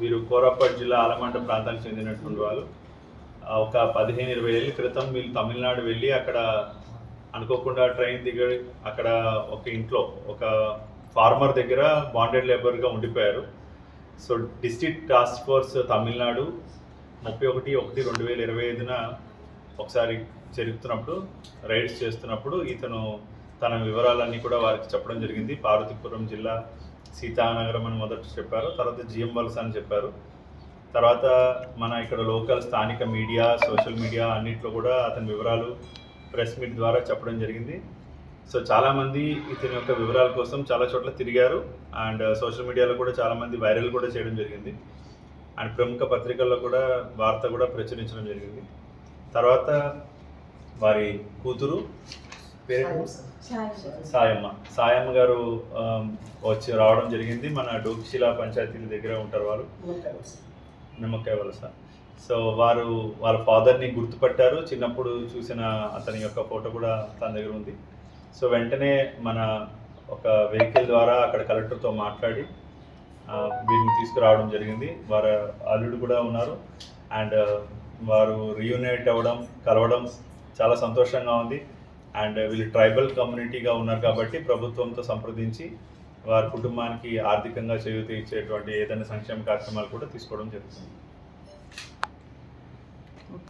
వీరు కోరాపట్ జిల్లా ఆలమంట ప్రాంతానికి చెందినటువంటి వాళ్ళు ఒక పదిహేను ఇరవై ఏళ్ళ క్రితం వీళ్ళు తమిళనాడు వెళ్ళి అక్కడ అనుకోకుండా ట్రైన్ దిగ అక్కడ ఒక ఇంట్లో ఒక ఫార్మర్ దగ్గర బాండెడ్ లేబర్గా ఉండిపోయారు. So district task force Tamil Nadu ముప్పై ఒకటి ఒకటి రెండు వేల ఇరవై ఐదున ఒకసారి జరుగుతున్నప్పుడు రైడ్స్ చేస్తున్నప్పుడు ఇతను తన వివరాలన్నీ కూడా వారికి చెప్పడం జరిగింది. పార్వతీపురం జిల్లా సీతానగరం అని మొదట చెప్పారు తర్వాత జిఎం వలస అని చెప్పారు. తర్వాత మన ఇక్కడ లోకల్ స్థానిక మీడియా సోషల్ మీడియా అన్నిట్లో కూడా అతని వివరాలు ప్రెస్ మీట్ ద్వారా చెప్పడం జరిగింది. సో చాలామంది ఇతని యొక్క వివరాల కోసం చాలా చోట్ల తిరిగారు. అండ్ సోషల్ మీడియాలో కూడా చాలామంది వైరల్ కూడా చేయడం జరిగింది. అండ్ ప్రముఖ పత్రికల్లో కూడా వార్త కూడా ప్రచురించడం జరిగింది. తర్వాత వారి కూతురు పేరు? సాయమ్మ. సాయమ్మ. గారు వచ్చి రావడం జరిగింది. మన డోక్షిలా పంచాయతీ దగ్గర ఉంటారు వాళ్ళు. నిమ్మకాయ వలస. సో వారు వాళ్ళ ఫాదర్ని గుర్తుపట్టారు. చిన్నప్పుడు చూసిన అతని యొక్క ఫోటో కూడా తన దగ్గర ఉంది. సో వెంటనే మన ఒక వెహికల్ ద్వారా అక్కడ కలెక్టర్తో మాట్లాడి వీరిని తీసుకురావడం జరిగింది. వారి అల్లుడు కూడా ఉన్నారు. అండ్ వారు రీయూనైట్ అవ్వడం కలవడం చాలా సంతోషంగా ఉంది. అండ్ వీళ్ళు ట్రైబల్ కమ్యూనిటీగా ఉన్నారు కాబట్టి ప్రభుత్వంతో సంప్రదించి వారి కుటుంబానికి ఆర్థికంగా చేయూత ఇచ్చేటువంటి ఏదైనా సంక్షేమ కార్యక్రమాలు కూడా తీసుకోవడం జరుగుతుంది.